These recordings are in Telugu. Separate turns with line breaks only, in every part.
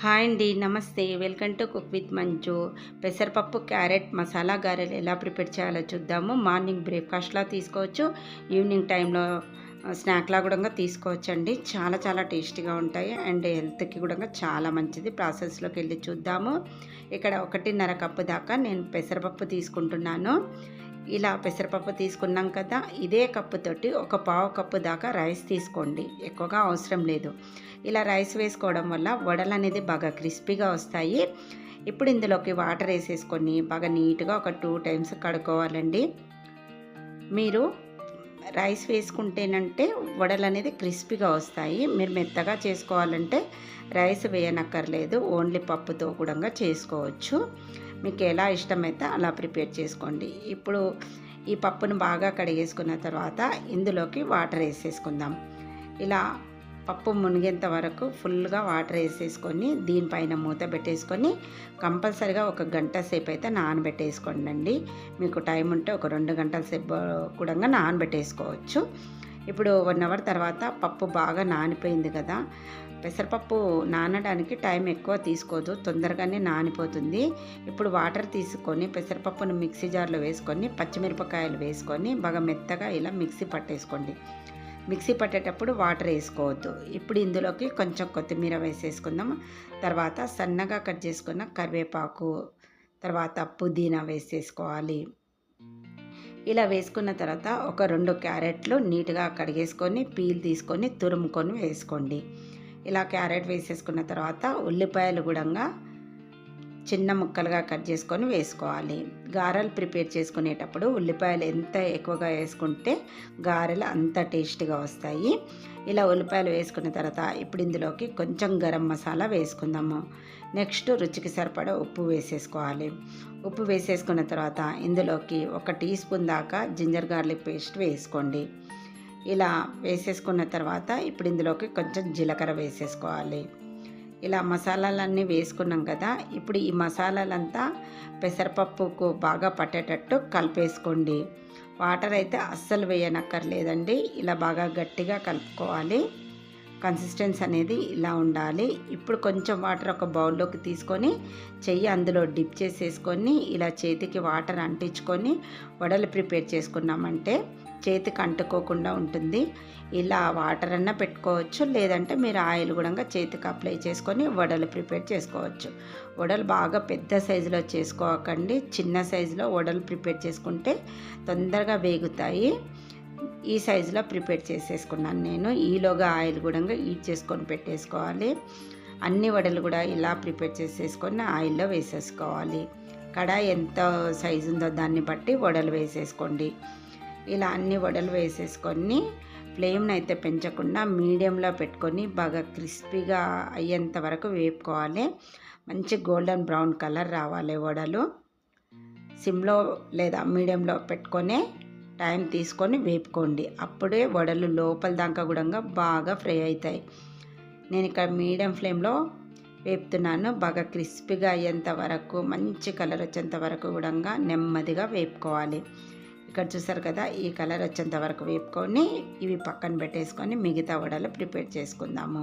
హాయ్ అండి నమస్తే. వెల్కమ్ టు కుక్ విత్ మంచు పెసరపప్పు క్యారెట్ మసాలా గారెలు ఎలా ప్రిపేర్ చేయాలో చూద్దాము. మార్నింగ్ బ్రేక్ఫాస్ట్లా తీసుకోవచ్చు. ఈవినింగ్ టైంలో స్నాక్లా కూడా తీసుకోవచ్చు అండి చాలా చాలా టేస్టీగా ఉంటాయి. అండ్ హెల్త్కి కూడా చాలా మంచిది. ప్రాసెస్లోకి వెళ్ళి చూద్దాము. ఇక్కడ ఒకటిన్నర కప్పు దాకా నేను పెసరపప్పు తీసుకుంటున్నాను. ఇలా పెసరపప్పు తీసుకున్నాం కదా ఇదే కప్పుతోటి ఒక పావు కప్పు దాకా రైస్ తీసుకోండి. ఎక్కువగా అవసరం లేదు. ఇలా రైస్ వేసుకోవడం వల్ల వడలు అనేది బాగా క్రిస్పీగా వస్తాయి. ఇప్పుడు ఇందులోకి వాటర్ వేసేసుకొని బాగా నీట్గా ఒక టూ టైమ్స్ కడుక్కోవాలండి. మీరు రైస్ వేసుకుంటేనంటే వడలు అనేది క్రిస్పీగా వస్తాయి. మీరు మెత్తగా చేసుకోవాలంటే రైస్ వేయనక్కర్లేదు. ఓన్లీ పప్పుతో కూడా చేసుకోవచ్చు. మీకు ఎలా ఇష్టమైతే అలా ప్రిపేర్ చేసుకోండి. ఇప్పుడు ఈ పప్పును బాగా కడిగేసుకున్న తర్వాత ఇందులోకి వాటర్ వేసేసుకుందాం. ఇలా పప్పు మునిగేంత వరకు ఫుల్గా వాటర్ వేసేసుకొని దీనిపైన మూత పెట్టేసుకొని కంపల్సరిగా ఒక గంట సేపు అయితే నానబెట్టేసుకోండి అండి మీకు టైం ఉంటే ఒక రెండు గంటల సేపు కూడా నానబెట్టేసుకోవచ్చు. ఇప్పుడు వన్ అవర్ తర్వాత పప్పు బాగా నానిపోయింది కదా. పెసరపప్పు నానడానికి టైం ఎక్కువ తీసుకోదు తొందరగానే నానిపోతుంది. ఇప్పుడు వాటర్ తీసుకొని పెసరపప్పును మిక్సీ జార్లో వేసుకొని పచ్చిమిరపకాయలు వేసుకొని బాగా మెత్తగా ఇలా మిక్సీ పట్టేసుకోండి. మిక్సీ పట్టేటప్పుడు వాటర్ వేసుకోవద్దు. ఇప్పుడు ఇందులోకి కొంచెం కొత్తిమీర వేసేసుకుందాం తర్వాత సన్నగా కట్ చేసుకున్న కరివేపాకు తర్వాత పుదీనా వేసేసుకోవాలి. ఇలా వేసుకున్న తర్వాత ఒక రెండు క్యారెట్లు నీట్గా కడిగేసుకొని పీల్ తీసుకొని తురుముకొని వేసుకోండి. ఇలా క్యారెట్ వేసేసుకున్న తర్వాత ఉల్లిపాయలు కూడా చిన్న ముక్కలుగా కట్ చేసుకొని వేసుకోవాలి. గారెలు ప్రిపేర్ చేసుకునేటప్పుడు ఉల్లిపాయలు ఎంత ఎక్కువగా వేసుకుంటే గారెలు అంత టేస్టీగా వస్తాయి. ఇలా ఉల్లిపాయలు వేసుకున్న తర్వాత ఇప్పుడు ఇందులోకి కొంచెం గరం మసాలా వేసుకుందాము. నెక్స్ట్ రుచికి సరిపడా ఉప్పు వేసేసుకోవాలి. ఉప్పు వేసేసుకున్న తర్వాత ఇందులోకి ఒక టీ స్పూన్ దాకా జింజర్ గార్లిక్ పేస్ట్ వేసుకోండి. ఇలా వేసేసుకున్న తర్వాత ఇప్పుడు ఇందులోకి కొంచెం జీలకర్ర వేసేసుకోవాలి. ఇలా మసాలాలన్నీ వేసుకున్నాం కదా ఇప్పుడు ఈ మసాలాలంతా పెసరపప్పుకు బాగా పట్టేటట్టు కలిపేసుకోండి. వాటర్ అయితే అస్సలు వేయనక్కర్లేదండి ఇలా బాగా గట్టిగా కలుపుకోవాలి. కన్సిస్టెన్స్ అనేది ఇలా ఉండాలి. ఇప్పుడు కొంచెం వాటర్ ఒక బౌల్లోకి తీసుకొని చెయ్యి అందులో డిప్ చేసేసుకొని ఇలా చేతికి వాటర్ అంటించుకొని వడలు ప్రిపేర్ చేసుకున్నామంటే చేతికి అంటుకోకుండా ఉంటుంది. ఇలా వాటర్ అన్నా పెట్టుకోవచ్చు. లేదంటే మీరు ఆయిల్ కూడా చేతికి అప్లై చేసుకొని వడలు ప్రిపేర్ చేసుకోవచ్చు. వడలు బాగా పెద్ద సైజులో చేసుకోకండి. చిన్న సైజులో వడలు ప్రిపేర్ చేసుకుంటే తొందరగా వేగుతాయి. ఈ సైజులో ప్రిపేర్ చేసేసుకున్నాను నేను. ఈలోగా ఆయిల్ కూడా హీట్ చేసుకొని పెట్టేసుకోవాలి. అన్ని వడలు కూడా ఇలా ప్రిపేర్ చేసేసుకొని ఆయిల్లో వేసేసుకోవాలి. కడాయి ఎంత సైజు ఉందో దాన్ని బట్టి వడలు వేసేసుకోండి. ఇలా అన్ని వడలు వేసేసుకొని ఫ్లేమ్ని అయితే పెంచకుండా మీడియంలో పెట్టుకొని బాగా క్రిస్పీగా అయ్యేంత వరకు వేపుకోవాలి. మంచి గోల్డెన్ బ్రౌన్ కలర్ రావాలి వడలు. సిమ్లో లేదా మీడియంలో పెట్టుకొని టైం తీసుకొని వేపుకోండి. అప్పుడే వడలు లోపల దాకా కూడా బాగా ఫ్రై అవుతాయి. నేను ఇక్కడ మీడియం ఫ్లేమ్లో వేపుతున్నాను. బాగా క్రిస్పీగా అయ్యేంత వరకు మంచి కలర్ వచ్చేంత వరకు కూడా నెమ్మదిగా వేపుకోవాలి. ఇక్కడ చూసారు కదా ఈ కలర్ వచ్చేంత వరకు వేపుకొని ఇవి పక్కన పెట్టేసుకొని మిగతా వడలు ప్రిపేర్ చేసుకుందాము.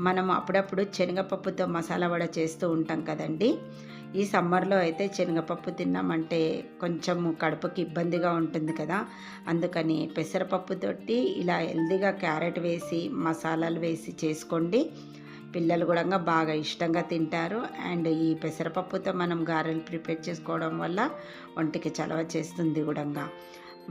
మనం అప్పుడప్పుడు శనగపప్పుతో మసాలా వడ చేస్తూ ఉంటాం కదండి. ఈ సమ్మర్లో అయితే శనగపప్పు తిన్నామంటే కొంచెం కడుపుకి ఇబ్బందిగా ఉంటుంది కదా. అందుకని పెసరపప్పుతోటి ఇలా హెల్దీగా క్యారెట్ వేసి మసాలాలు వేసి చేసుకోండి. పిల్లలు కూడా బాగా ఇష్టంగా తింటారు. అండ్ ఈ పెసరపప్పుతో మనం గారెలు ప్రిపేర్ చేసుకోవడం వల్ల ఒంటికి చలవ చేస్తుంది కూడా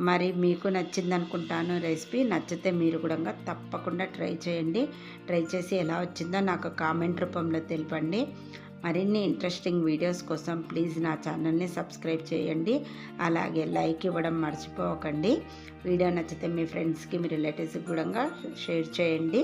మరి మీకు నచ్చింది అనుకుంటాను రెసిపీ. నచ్చితే మీరు కూడా తప్పకుండా ట్రై చేయండి. ట్రై చేసి ఎలా వచ్చిందో నాకు కామెంట్ రూపంలో తెలిపండి. మరిన్ని ఇంట్రెస్టింగ్ వీడియోస్ కోసం ప్లీజ్ నా ఛానల్ని సబ్స్క్రైబ్ చేయండి. అలాగే లైక్ ఇవ్వడం మర్చిపోకండి. వీడియో నచ్చితే మీ ఫ్రెండ్స్కి మీ రిలేటివ్స్కి కూడా షేర్ చేయండి.